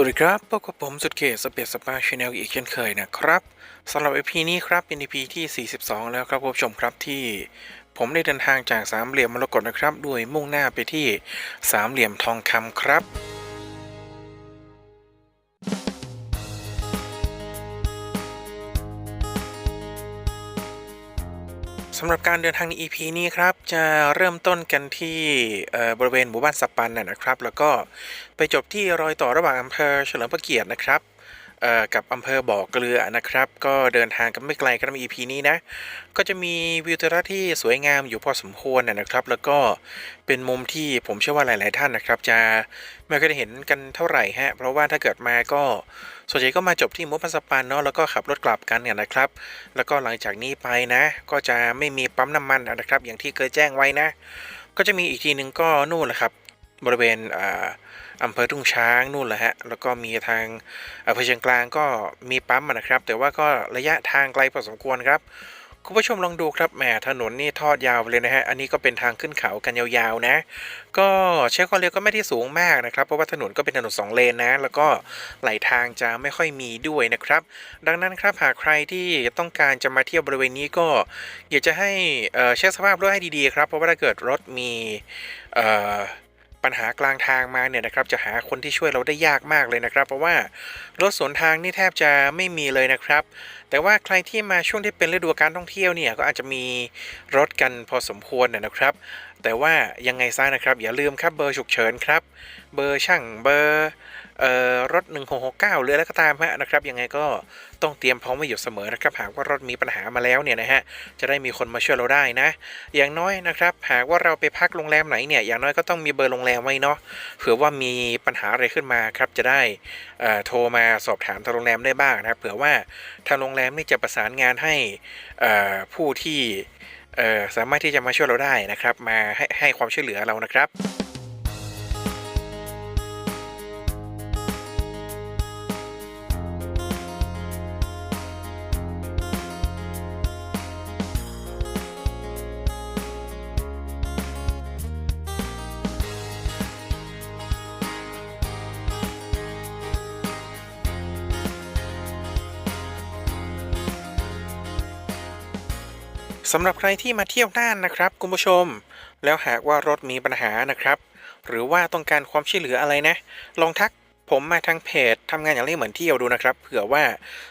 วัสดีครับพบกับผมสุดเขตสเปซสปาชแนลอีกเช่นเคยนะครับสำหรับ EP นี้ครับเป็น EP ที่ 42 แล้วครับผู้ชมครับที่ผมได้เดินทางจากสามเหลี่ยมมรกตนะครับ ด้วยมุ่งหน้าไปที่สามเหลี่ยมทองคำครับ สำหรับการเดินทางใน EP นี้ครับ จะเริ่มต้นกันที่บริเวณหมู่บ้านสปันนะนะครับ แล้วก็ไปจบที่รอยต่อระหว่างอำเภอเฉลิมพระเกียรตินะครับกับอำเภอบ่อเกลือนะครับ ก็เดินทางกันไม่ไกลกันใน EP นี้นะ ก็จะมีวิวทิวทัศน์ที่สวยงามอยู่พอสมควรนะครับ แล้วก็เป็นมุมที่ผมเชื่อว่าหลาย ๆ ท่านนะครับ จะไม่เคยเห็นกันเท่าไหร่ฮะเพราะว่าถ้าเกิดมาก็ ส่วนใหญ่ก็มาจบที่มุสปันสปันเนาะแล้วก็ขับรถกลับกันเนี่ยนะครับ แล้วก็หลังจากนี้ไปนะ ก็จะไม่มีปั๊มน้ำมันนะครับ อย่างที่เคยแจ้งไว้นะ ก็จะมีอีกทีหนึ่งก็นู่นแหละครับ บริเวณอ่าอำเภอทุ่งช้างนู่นแหละฮะแล้วก็มีทางอำเภอเชียงกลางก็มีปั๊มนะครับ แต่ว่าก็ระยะทางไกลพอสมควรครับ คุณผู้ชมลองดูครับแหมถนนนี่ทอดยาวเลยนะฮะ อันนี้ก็เป็นทางขึ้นเขากันยาวๆนะ ก็ใช้ความเร็วก็ไม่ได้สูงมากนะครับ เพราะว่าถนนก็เป็นถนนสองเลนนะ แล้วก็ไหลทางจะไม่ค่อยมีด้วยนะครับ ดังนั้นครับหากใครที่ต้องการจะมาเที่ยวบริเวณนี้ก็ อยากจะให้เช็คสภาพรถให้ดีๆครับ เพราะว่าถ้าเกิดรถมีปัญหากลางทางมาเนี่ยนะครับ จะหาคนที่ช่วยเราได้ยากมากเลยนะครับ เพราะว่ารถสวนทางนี่แทบจะไม่มีเลยนะครับ แต่ว่าใครที่มาช่วงที่เป็นฤดูการท่องเที่ยวเนี่ยก็อาจจะมีรถกันพอสมควรนะครับ แต่ว่ายังไงซะนะครับ อย่าลืมครับเบอร์ฉุกเฉินครับ เบอร์ช่างเบอร์ รถ 1669 หรืออะไรก็ตามฮะนะครับ ยังไงก็ต้องเตรียมพร้อมไว้อยู่เสมอนะครับ หากว่ารถมีปัญหามาแล้วเนี่ยนะฮะ จะได้มีคนมาช่วยเราได้นะ อย่างน้อยนะครับ หากว่าเราไปพักโรงแรมไหนเนี่ย อย่างน้อยก็ต้องมีเบอร์โรงแรมไว้เนาะ เผื่อว่ามีปัญหาอะไรขึ้นมาครับ จะได้โทรมาสอบถามทางโรงแรมได้บ้างนะครับ เผื่อว่าทางโรงแรมนี่จะประสานงานให้ผู้ที่สามารถที่จะมาช่วยเราได้นะครับ มาให้ให้ความช่วยเหลือเรานะครับ สำหรับใครที่มาเที่ยวน่านนะครับคุณผู้ชม แล้วหากว่ารถมีปัญหานะครับ หรือว่าต้องการความช่วยเหลืออะไรนะ ลองทักผมมาทางเพจทำงานอย่างไรเหมือนเที่ยวดูนะครับเผื่อว่า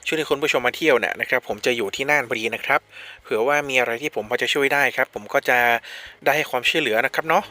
ช่วยให้คุณผู้ชมมาเที่ยวเนี่ยนะครับ ผมจะอยู่ที่น่านพอดีนะครับ เผื่อว่ามีอะไรที่ผมพอจะช่วยได้ครับ ผมก็จะได้ให้ความช่วยเหลือนะครับเนาะ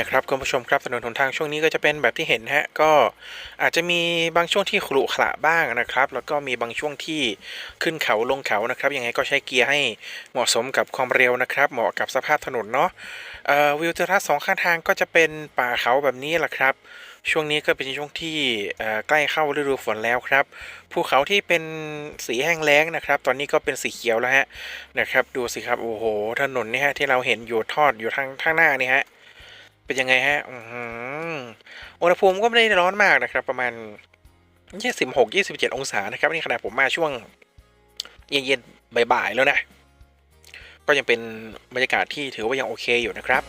เนี่ยครับคุณผู้ชมครับถนนหนทางช่วงนี้ก็จะเป็นแบบที่เห็นฮะก็อาจจะมีบางช่วงที่ขรุขระบ้างนะครับ แล้วก็มีบางช่วงที่ขึ้นเขาลงเขานะครับยังไงก็ใช้เกียร์ให้เหมาะสมกับความเร็วนะครับ เหมาะกับสภาพถนนเนาะวิวทิวทัศน์สองข้างทางก็จะเป็นป่าเขาแบบนี้แหละครับช่วงนี้ก็เป็นช่วงที่ใกล้เข้าฤดูฝนแล้วครับ ภูเขาที่เป็นสีแห้งแล้งนะครับ ตอนนี้ก็เป็นสีเขียวแล้วฮะนะครับ ดูสิครับโอ้โหถนนเนี่ยฮะที่เราเห็นอยู่ทอดอยู่ทางข้างหน้านี่ฮะ เป็นยังไงฮะอือุณหภูมิก็ไม่ได้ร้อนมากนะครับ ประมาณยี่สิบหกยี่สิบเจ็ดองศานะครับนี่ขนาดผมมาช่วง เย็นๆบ่ายๆแล้วนะ ก็ยังเป็นบรรยากาศที่ถือว่ายังโอเคอยู่นะครับ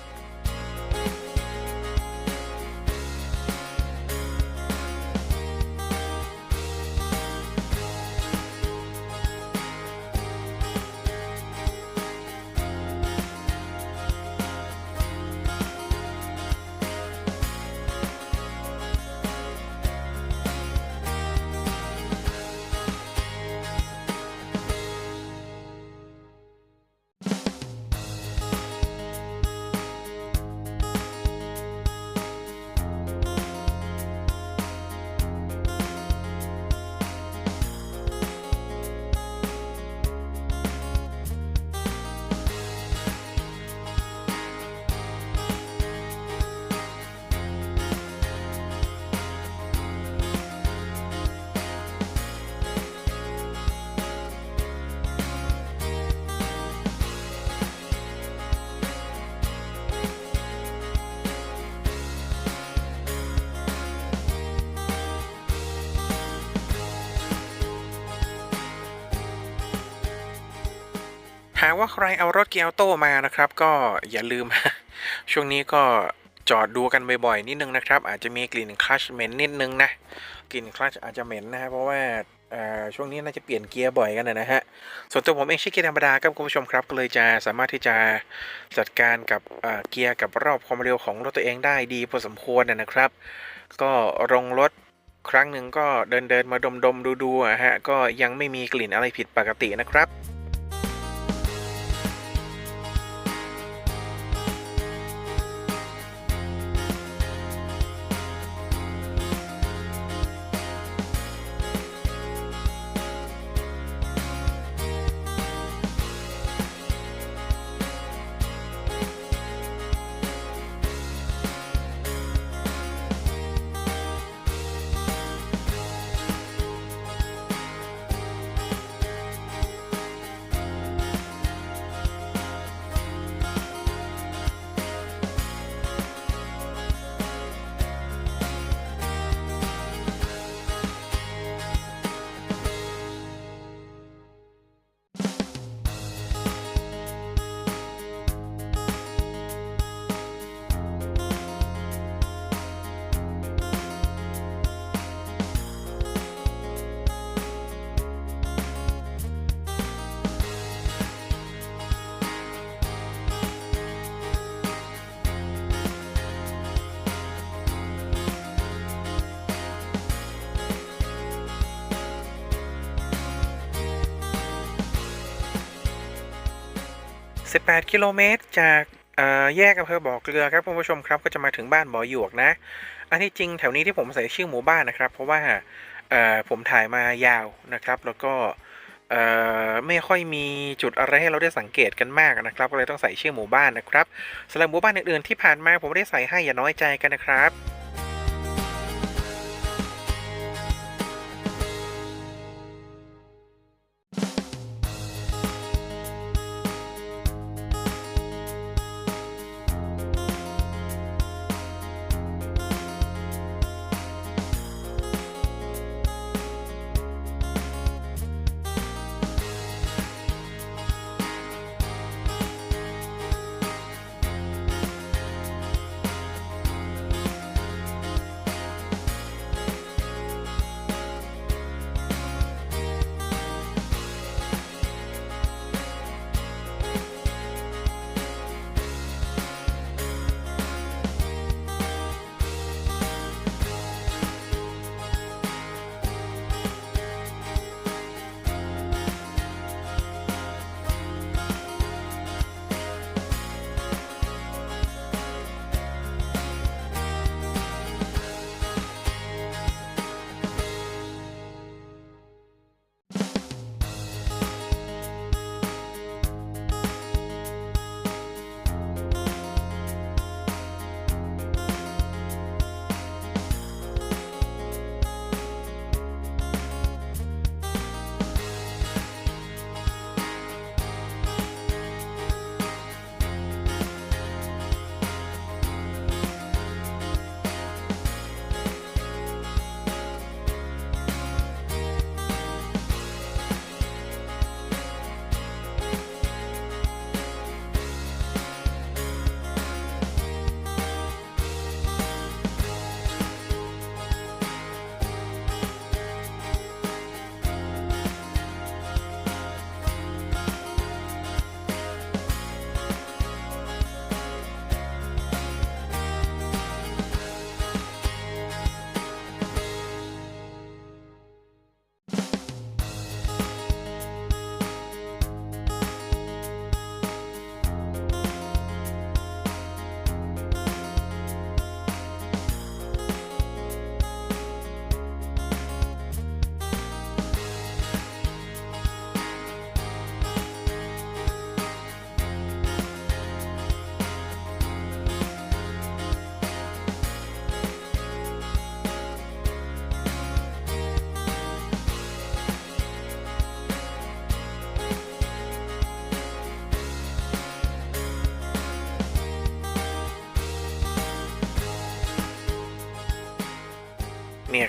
หากว่าใครเอารถเกียร์โต้มานะครับ ก็อย่าลืม ช่วงนี้ก็จอดดูกันบ่อยๆนิดนึงนะครับ อาจจะมีกลิ่นคลัชเหม็นนิดนึงนะกลิ่นคลัชอาจจะเหม็นนะเพราะว่าช่วงนี้น่าจะเปลี่ยนเกียร์บ่อยกันนะฮะ ส่วนตัวผมเองใช้เกียร์ธรรมดาครับคุณผู้ชมครับก็เลยจะสามารถที่จะจัดการกับเกียร์กับรอบความเร็วของรถตัวเองได้ดีพอสมควรนะครับ ก็ลงรถครั้งหนึ่งก็เดินเดินๆมาดมดมดูดูๆอะฮะก็ยังไม่มีกลิ่นอะไรผิดปกตินะครับ 18 กิโลเมตร จากแยกอำเภอบ่อเกลือครับคุณผู้ชมครับก็จะมาถึงบ้านบ่อหยวกนะ อันที่จริงแถวนี้ที่ผมใส่ชื่อหมู่บ้านนะครับ เพราะว่าผมถ่ายมายาวนะครับ แล้วก็ไม่ค่อยมีจุดอะไรให้เราได้สังเกตกันมากนะครับ ก็เลยต้องใส่ชื่อหมู่บ้านนะครับสำหรับหมู่บ้านอื่นๆที่ผ่านมาผมไม่ได้ใส่ให้อย่าน้อยใจกันนะครับ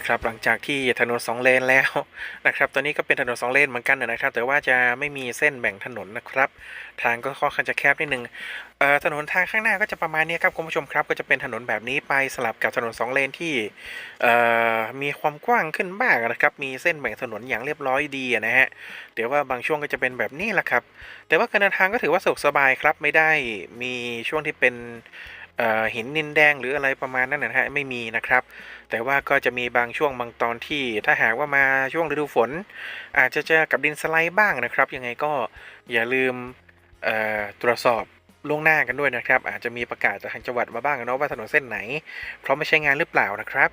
นะครับหลังจากที่ถนนสองเลนแล้วนะครับตอนนี้ก็เป็นถนนสองเลนเหมือนกันนะครับ แต่ว่าจะไม่มีเส้นแบ่งถนนนะครับ ทางก็ค่อนข้างจะแคบนิดนึงเอ่อถนนทางข้างหน้าก็จะประมาณนี้ครับคุณผู้ชมครับ ก็จะเป็นถนนแบบนี้ไปสลับกับถนนสองเลนที่มีความกว้างขึ้นบ้างนะครับมีเส้นแบ่งถนนอย่างเรียบร้อยดีนะฮะเดี๋ยวว่าบางช่วงก็จะเป็นแบบนี้แหละครับ แต่ว่าการเดินทางก็ถือว่าสะดวกสบายครับไม่ได้มีช่วงที่เป็นเหินนินแดงหรืออะไรประมาณนั้นนะฮะไม่มีนะครับ แต่ว่าก็จะมีบางช่วงบางตอนที่ถ้าหากว่ามาช่วงฤดูฝน อาจจะเจอกับดินสไลด์บ้างนะครับ ยังไงก็อย่าลืมตรวจสอบล่วงหน้ากันด้วยนะครับ อาจจะมีประกาศจากทางจังหวัดมาบ้างนะว่าถนนเส้นไหน เพราะไม่ใช่งานหรือเปล่านะครับ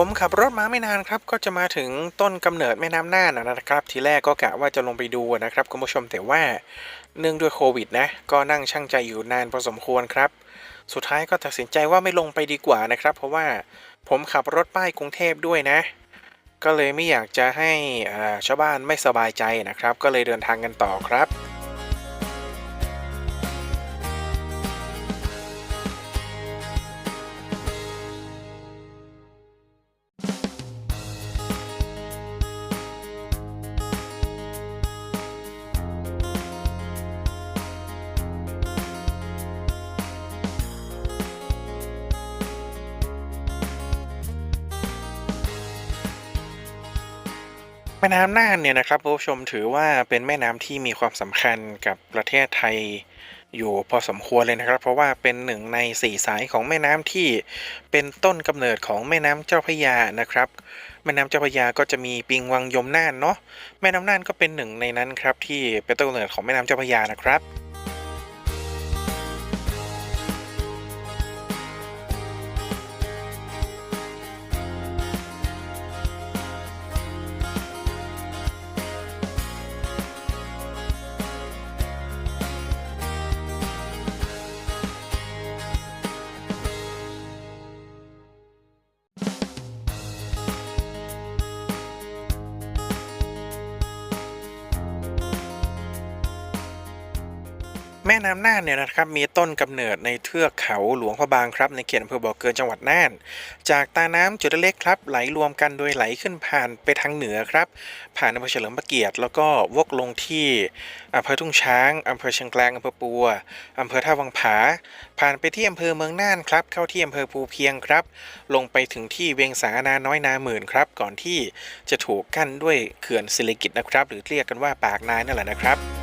ผมขับรถมาไม่นานครับ ก็จะมาถึงต้นกำเนิดแม่น้ำน่านนะครับ ทีแรกก็กะว่าจะลงไปดูนะครับคุณผู้ชมแต่ว่าเนื่องด้วยโควิดนะ ก็นั่งช่างใจอยู่นานพอสมควรครับ สุดท้ายก็ตัดสินใจว่าไม่ลงไปดีกว่านะครับ เพราะว่าผมขับรถป้ายกรุงเทพด้วยนะ ก็เลยไม่อยากจะให้ชาวบ้านไม่สบายใจนะครับ ก็เลยเดินทางกันต่อครับ ม่น้ำน่านเนี่ยนะครับผู้ชมถือว่าเป็นแม่น้ำที่มีความสำคัญกับประเทศไทยอยู่พอสมควรเลยนะครับ เพราะว่าเป็นหนึ่งในสี่สายของแม่น้ำที่เป็นต้นกำเนิดของแม่น้ำเจ้าพระยานะครับ แม่น้ำเจ้าพระยาก็จะมีปิงวังยมน่านเนาะแม่น้ำน่านก็เป็นหนึ่งในนั้นครับที่เป็นต้นกำเนิดของแม่น้ำเจ้าพระยานะครับ แม่น้ำน่านเนี่ยนะครับมีต้นกำเนิดในเทือกเขาหลวงพระบางครับในเขตอำเภอบ่อเกลือจังหวัดน่าน จากตาน้ำจุดเล็กครับ ไหลรวมกันโดยไหลขึ้นผ่านไปทางเหนือครับ ผ่านอำเภอเฉลิมพระเกียรติ แล้วก็วกลงที่อำเภอทุ่งช้างอำเภอเชียงแกลงอำเภอปัวอำเภอท่าวังผา ผ่านไปที่อำเภอเมืองน่านครับ เข้าที่อำเภอภูเพียงครับ ลงไปถึงที่เวียงสานาน้อยนาหมื่นครับ ก่อนที่จะถูกกั้นด้วยเขื่อนศิริกิตนะครับ หรือเรียกกันว่าปากนายนั่นแหละนะครับ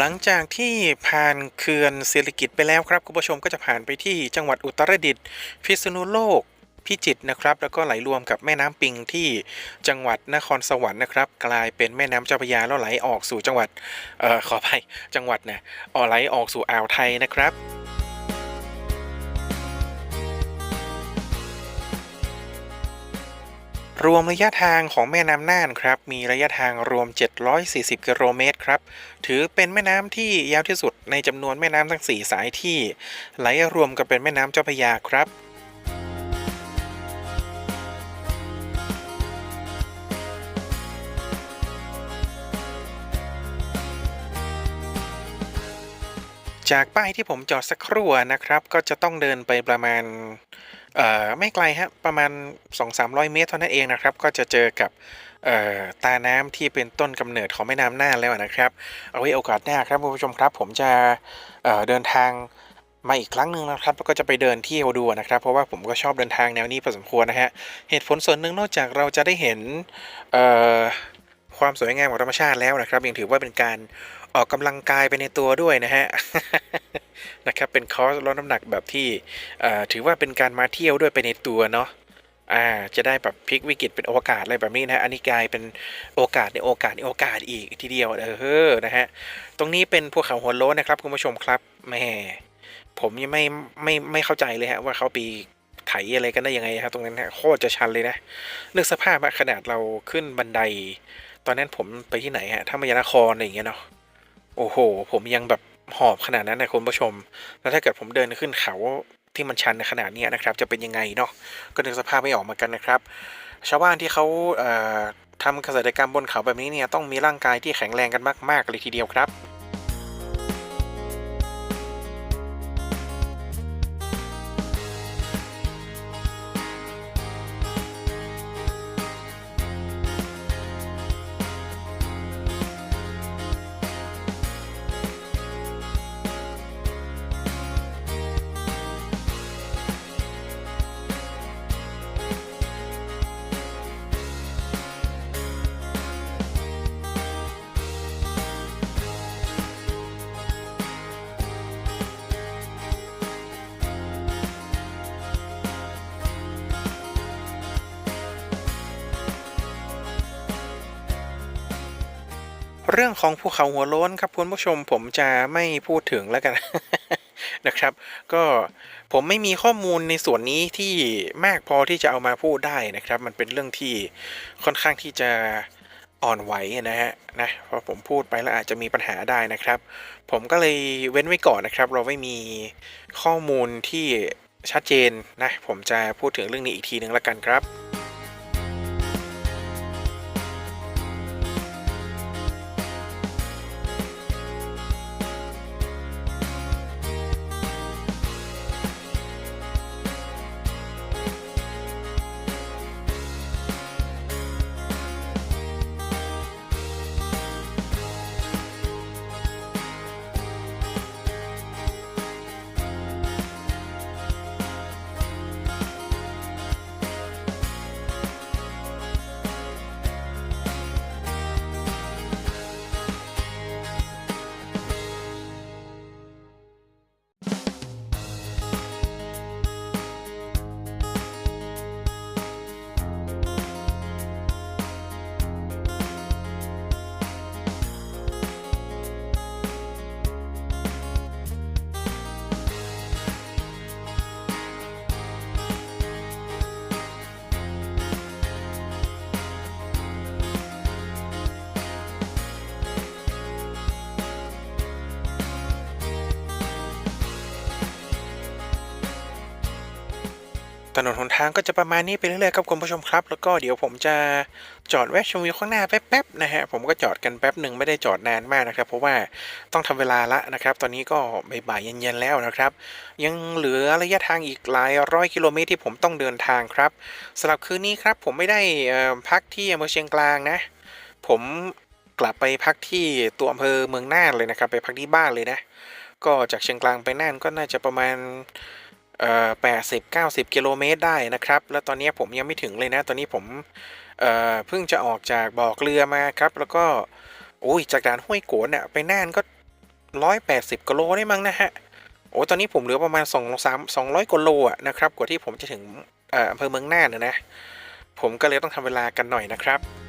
หลังจากที่ผ่านเขื่อนศิริกิตไปแล้วครับคุณผู้ชมก็จะผ่านไปที่จังหวัดอุตรดิตถ์พิษณุโลกพิจิตรนะครับ แล้วก็ไหลรวมกับแม่น้ำปิงที่จังหวัดนครสวรรค์นะครับ กลายเป็นแม่น้ำเจ้าพระยาแล้วไหลออกสู่จังหวัดเอ่อขออภัยจังหวัดนะออไหลออกสู่อ่าวไทยนะครับ รวมระยะทางของแม่น้ำน่านครับ มีระยะทางรวม 740 กิโลเมตรครับ ถือเป็นแม่น้ำที่ยาวที่สุดในจำนวนแม่น้ำทั้ง 4 สายที่ไหลรวมกันเป็นแม่น้ำเจ้าพยาครับจากป้ายที่ผมจอดสักครู่นะครับ ก็จะต้องเดินไปประมาณ ไม่ไกลฮะประมาณ 2-300 เมตรเท่านั้นเองนะครับ ก็จะเจอกับเอ่อตาน้ำที่เป็นต้นกำเนิดของแม่น้ำน่านแล้วนะครับ เอาไว้โอกาสหน้าครับคุณผู้ชมครับ ผมจะเอ่อเดินทางมาอีกครั้งหนึ่งนะครับก็จะไปเดินเที่ยวดูนะครับ เพราะว่าผมก็ชอบเดินทางแนวนี้พอสมควรนะฮะเหตุผลส่วนหนึ่งนอกจากเราจะได้เห็นเอ่อความสวยงามของธรรมชาติแล้วนะครับยังถือว่าเป็นการออกกำลังกายไปในตัวด้วยนะฮะ นะครับเป็นคอร์สลดน้ำหนักแบบที่ถือว่าเป็นการมาเที่ยวด้วยไปในตัวเนาะอ่าจะได้แบบพลิกวิกฤตเป็นโอกาสอะไรแบบนี้นะอันนี้กลายเป็นโอกาสในโอกาสในโอกาสอีกทีเดียวเออนะฮะตรงนี้เป็นภูเขาหัวโล้นนะครับคุณผู้ชมครับแม่ผมยังไม่ไม่ไม่เข้าใจเลยฮะว่าเขาไปไถอะไรกันได้ยังไงฮะตรงนั้นฮะโคตรจะชันเลยนะนึกสภาพอะขนาดเราขึ้นบันได ตอนนั้นผมไปที่ไหนฮะถ้ามายานครอะไรอย่างเงี้ยเนาะโอ้โห ผมยังแบบ หอบขนาดนั้นนะคุณผู้ชม แล้วถ้าเกิดผมเดินขึ้นเขาที่มันชันขนาดนี้นะครับ จะเป็นยังไงเนาะก็นึกสภาพไม่ออกเหมากันนะครับ ชาวบ้านที่เขาเทำเกษตรกรรมบนเขาแบบนี้เนี่ยต้องมีร่างกายที่แข็งแรงกันมากๆเลยทีเดียวครับ เรื่องของภูเขาหัวโล้นครับคุณผู้ชมผมจะไม่พูดถึงแล้วกันนะครับ ก็ผมไม่มีข้อมูลในส่วนนี้ที่มากพอที่จะเอามาพูดได้นะครับ มันเป็นเรื่องที่ค่อนข้างที่จะอ่อนไหวนะฮะนะเพราะผมพูดไปแล้วอาจจะมีปัญหาได้นะครับ ผมก็เลยเว้นไว้ก่อนนะครับ เราไม่มีข้อมูลที่ชัดเจนนะ ผมจะพูดถึงเรื่องนี้อีกทีหนึ่งแล้วกันครับ ถนนหนทางก็จะประมาณนี้ไปเรื่อยๆครับคุณผู้ชมครับ แล้วก็เดี๋ยวผมจะจอดแวะชมวิวข้างหน้าแป๊บๆนะฮะผมก็จอดกันแป๊บหนึ่งไม่ได้จอดนานมากนะครับ เพราะว่าต้องทำเวลาละนะครับ ตอนนี้ก็บ่ายๆเย็นๆแล้วนะครับ ยังเหลือระยะทางอีกหลายร้อยกิโลเมตรที่ผมต้องเดินทางครับสำหรับคืนนี้ครับผมไม่ได้พักที่อำเภอเชียงกลางนะ ผมกลับไปพักที่ตัวอำเภอเมืองน่านเลยนะครับ ไปพักที่บ้านเลยนะ ก็จากเชียงกลางไปน่านก็น่าจะประมาณ เอ่อแปดสิบเก้าสิบกิโลเมตรได้นะครับ แล้วตอนนี้ผมยังไม่ถึงเลยนะ ตอนนี้ผมเอ่อเพิ่งจะออกจากบ่อเกลือมาครับ แล้วก็โอ้ยจากด่านห้วยโกนเนี่ยไปน่านก็ร้อยแปดสิบกิโลได้มั้งนะฮะโอ้ตอนนี้ผมเหลือประมาณสองสามสองร้อยกว่าโลอะนะครับ กว่าที่ผมจะถึงอำเภอเมืองน่านนะนะผมก็เลยต้องทำเวลากันหน่อยนะครับ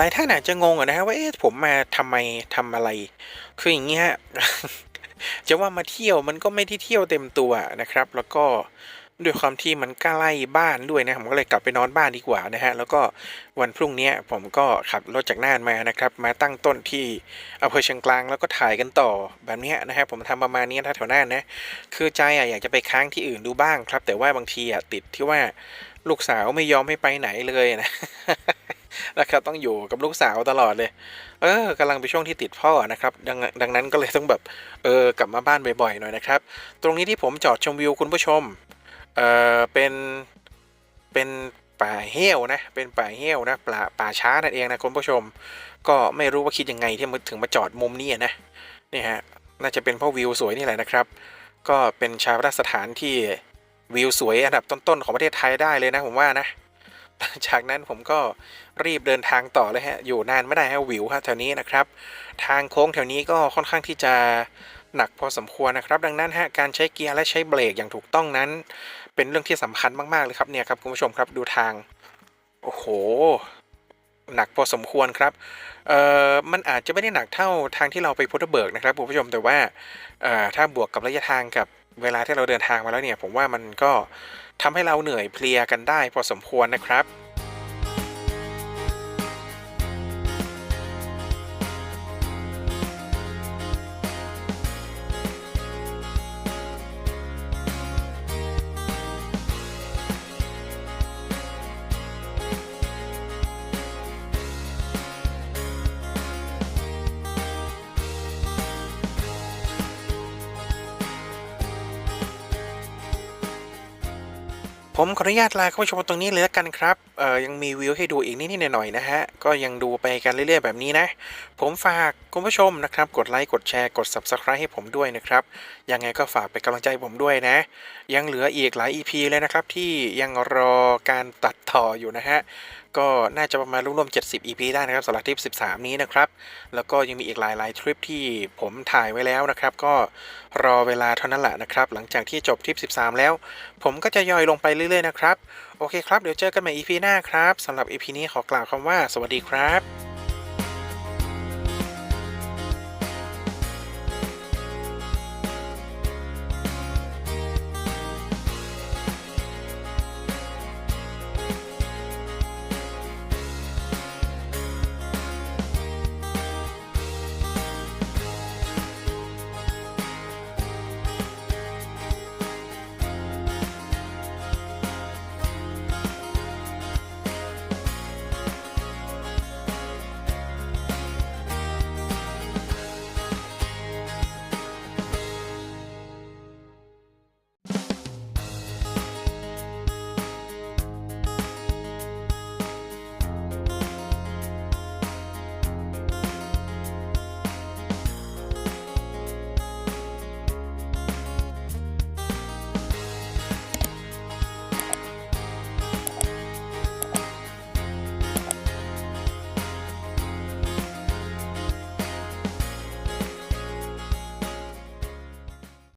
ลายท่านอาจจะงงอะนะฮะว่าเอ๊ะผมมาทำไมทำอะไร คืออย่างนี้ฮะจะว่ามาเที่ยวมันก็ไม่ได้เที่ยวเต็มตัวนะครับ แล้วก็ด้วยความที่มันใกล้บ้านด้วยนะผมก็เลยกลับไปนอนบ้านดีกว่านะฮะแล้วก็วันพรุ่งนี้ผมก็ขับรถจากน่านมานะครับ มาตั้งต้นที่อำเภอเชียงกลางแล้วก็ถ่ายกันต่อแบบนี้นะฮะผมทำประมาณนี้ถ้าแถวน่านนะคือใจอะอยากจะไปค้างที่อื่นดูบ้างครับ แต่ว่าบางทีอะติดที่ว่าลูกสาวไม่ยอมให้ไปไหนเลยนะ นะครับต้องอยู่กับลูกสาวตลอดเลย เออกำลังเป็นช่วงที่ติดพ่อนะครับดังดังนั้นก็เลยต้องแบบเออกลับมาบ้านบ่อยๆหน่อยนะครับ ตรงนี้ที่ผมจอดชมวิวคุณผู้ชมเออเป็นเป็นป่าเหี้ยวนะเป็นป่าเหี้ยวนะป่าป่าช้านั่นเองนะคุณผู้ชม ก็ไม่รู้ว่าคิดยังไงที่มาถึงมาจอดมุมนี้นะนี่ฮะน่าจะเป็นเพราะวิวสวยนี่แหละนะครับ ก็เป็นชาวราชสถานที่วิวสวยอันดับต้นๆของประเทศไทยได้เลยนะผมว่านะ จากนั้นผมก็รีบเดินทางต่อเลยฮะ อยู่นานไม่ได้ฮะวิวฮะแถวนี้นะครับ ทางโค้งแถวนี้ก็ค่อนข้างที่จะหนักพอสมควรนะครับ ดังนั้นฮะการใช้เกียร์และใช้เบรกอย่างถูกต้องนั้น เป็นเรื่องที่สำคัญมากๆเลยครับเนี่ยครับคุณผู้ชมครับดูทาง โอ้โห หนักพอสมควรครับเอ่อมันอาจจะไม่ได้หนักเท่าทางที่เราไปพุทธเบิกนะครับคุณผู้ชมแต่ว่าเอ่อถ้าบวกกับระยะทางกับเวลาที่เราเดินทางมาแล้วเนี่ย ผมว่ามันก็ ทำให้เราเหนื่อยเพลียกันได้พอสมควรนะครับ ขออนุญาตลาคุณผู้ชมตรงนี้เลยละกันครับ เอ่อยังมีวิวให้ดูอีกนิดๆหน่อยๆนะฮะ ก็ยังดูไปกันเรื่อยๆแบบนี้นะ ผมฝากคุณผู้ชมนะครับ กดไลค์ กดแชร์ กด Subscribe ให้ผมด้วยนะครับ ยังไงก็ฝากเป็นกำลังใจผมด้วยนะ ยังเหลืออีกหลาย EP เลยนะครับที่ยังรอการตัดต่ออยู่นะฮะ ก็น่าจะประมาณร่วมๆ70 EP ได้นะครับสำหรับทริป 13 นี้นะครับ แล้วก็ยังมีอีกหลายๆทริปที่ผมถ่ายไว้แล้วนะครับ ก็รอเวลาเท่านั้นแหละนะครับ หลังจากที่จบทริป 13 แล้ว ผมก็จะย่อยลงไปเรื่อยๆนะครับ โอเคครับ เดี๋ยวเจอกันใหม่ EP หน้าครับสำหรับ EP นี้ขอกล่าวคำว่า สวัสดีครับ